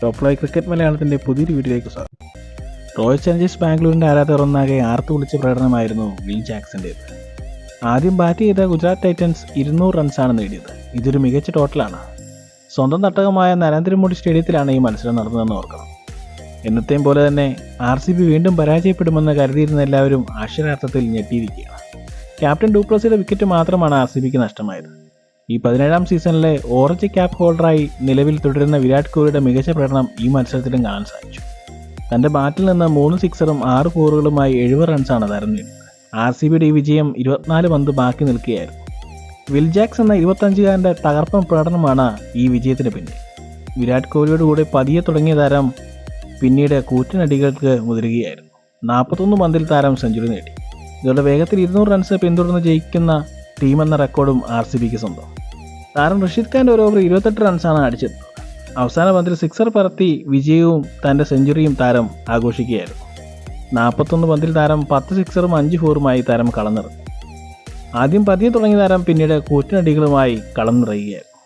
Top live cricket മലയാളത്തിന്റെ പുതിയൊരു വീഡിയോയിലേക്ക് സ്വാഗതം. റോയൽ ചലഞ്ചേഴ്സ് ബാംഗ്ലൂരിന്റെ ആരാധകർ ഒന്നാകെ ആർത്തു വിളിച്ച പ്രകടനമായിരുന്നു വിൽ ജാക്സന്റേത് ആദ്യം ബാറ്റ് ചെയ്ത ഗുജറാത്ത് ടൈറ്റൻസ് ഇരുന്നൂറ് റൺസാണ് നേടിയത്. ഇതൊരു മികച്ച ടോട്ടലാണ് സ്വന്തം തട്ടകമായ നരേന്ദ്രമോദി സ്റ്റേഡിയത്തിലാണ് ഈ മത്സരം നടന്നതെന്ന് ഓർക്കണം എന്നത്തെയും പോലെ തന്നെ ആർ സി ബി വീണ്ടും പരാജയപ്പെടുമെന്ന് കരുതിയിരുന്ന എല്ലാവരും അക്ഷരാർത്ഥത്തിൽ ഞെട്ടിയിരിക്കുകയാണ്. ക്യാപ്റ്റൻ ഡൂപ്ലസിയുടെ വിക്കറ്റ് മാത്രമാണ് ആർ സി ബിക്ക് നഷ്ടമായത്. ഈ പതിനേഴാം സീസണിലെ ഓറഞ്ച് ക്യാപ് ഹോൾഡറായി നിലവിൽ തുടരുന്ന വിരാട് കോഹ്ലിയുടെ മികച്ച പ്രകടനം ഈ മത്സരത്തിലും കാണാൻ സാധിച്ചു. തന്റെ ബാറ്റിൽ നിന്ന് മൂന്ന് സിക്സറും ആറ് ഫോറുകളുമായി എഴുപത് റൺസാണ് തരുന്നത് ആർ സി ബിയുടെ ഈ വിജയം ഇരുപത്തിനാല് പന്ത് ബാക്കി നിൽക്കുകയായിരുന്നു. വിൽ ജാക്സ് എന്ന ഇരുപത്തഞ്ചുകാരന്റെ തകർപ്പൻ പ്രകടനമാണ് ഈ വിജയത്തിന് പിന്നിൽ. വിരാട് കോഹ്ലിയോട് കൂടെ പതിയെ തുടങ്ങിയ താരം പിന്നീട് കൂറ്റനടികൾക്ക് മുതിരുകയായിരുന്നു. നാൽപ്പത്തൊന്ന് പന്തിൽ താരം സെഞ്ചുറി നേടി. ഇതോടെ വേഗത്തിൽ ഇരുന്നൂറ് റൺസ് പിന്തുടർന്ന് ജയിക്കുന്ന ടീം എന്ന റെക്കോർഡും ആർ സി ബിക്ക് സ്വന്തം. താരം റഷീദ് ഖാന്റെ ഒരു ഓവർ ഇരുപത്തെട്ട് റൺസാണ് അടിച്ചത്. അവസാന പന്തിൽ സിക്സർ പറത്തി വിജയവും തന്റെ സെഞ്ചുറിയും താരം ആഘോഷിക്കുകയായിരുന്നു. നാൽപ്പത്തൊന്ന് പന്തിൽ താരം പത്ത് സിക്സറും അഞ്ച് ഫോറുമായി താരം കളന്നിറങ്ങി. ആദ്യം പതിയെ തുടങ്ങിയ താരം പിന്നീട് കൂറ്റനടികളുമായി കളന്നിറങ്ങുകയായിരുന്നു.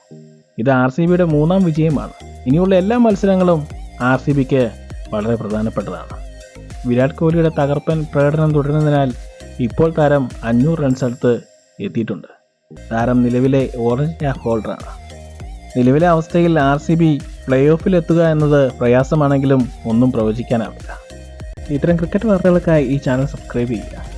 ഇത് ആർ സി ബിയുടെ മൂന്നാം വിജയമാണ്. ഇനിയുള്ള എല്ലാ മത്സരങ്ങളും ആർ സി ബിക്ക് വളരെ പ്രധാനപ്പെട്ടതാണ്. വിരാട് കോഹ്ലിയുടെ തകർപ്പൻ പ്രകടനം തുടരുന്നതിനാൽ ഇപ്പോൾ താരം അഞ്ഞൂറ് റൺസ് അടുത്ത് എത്തിയിട്ടുണ്ട്. താരം നിലവിലെ ഓറഞ്ച് ഹോൾഡറാണ്. നിലവിലെ അവസ്ഥയിൽ ആർ സി ബി പ്ലേ ഓഫിൽ എത്തുക എന്നത് പ്രയാസമാണെങ്കിലും ഒന്നും പ്രവചിക്കാനാവില്ല. ഇത്തരം ക്രിക്കറ്റ് വാർത്തകൾക്കായി ഈ ചാനൽ സബ്സ്ക്രൈബ് ചെയ്യുക.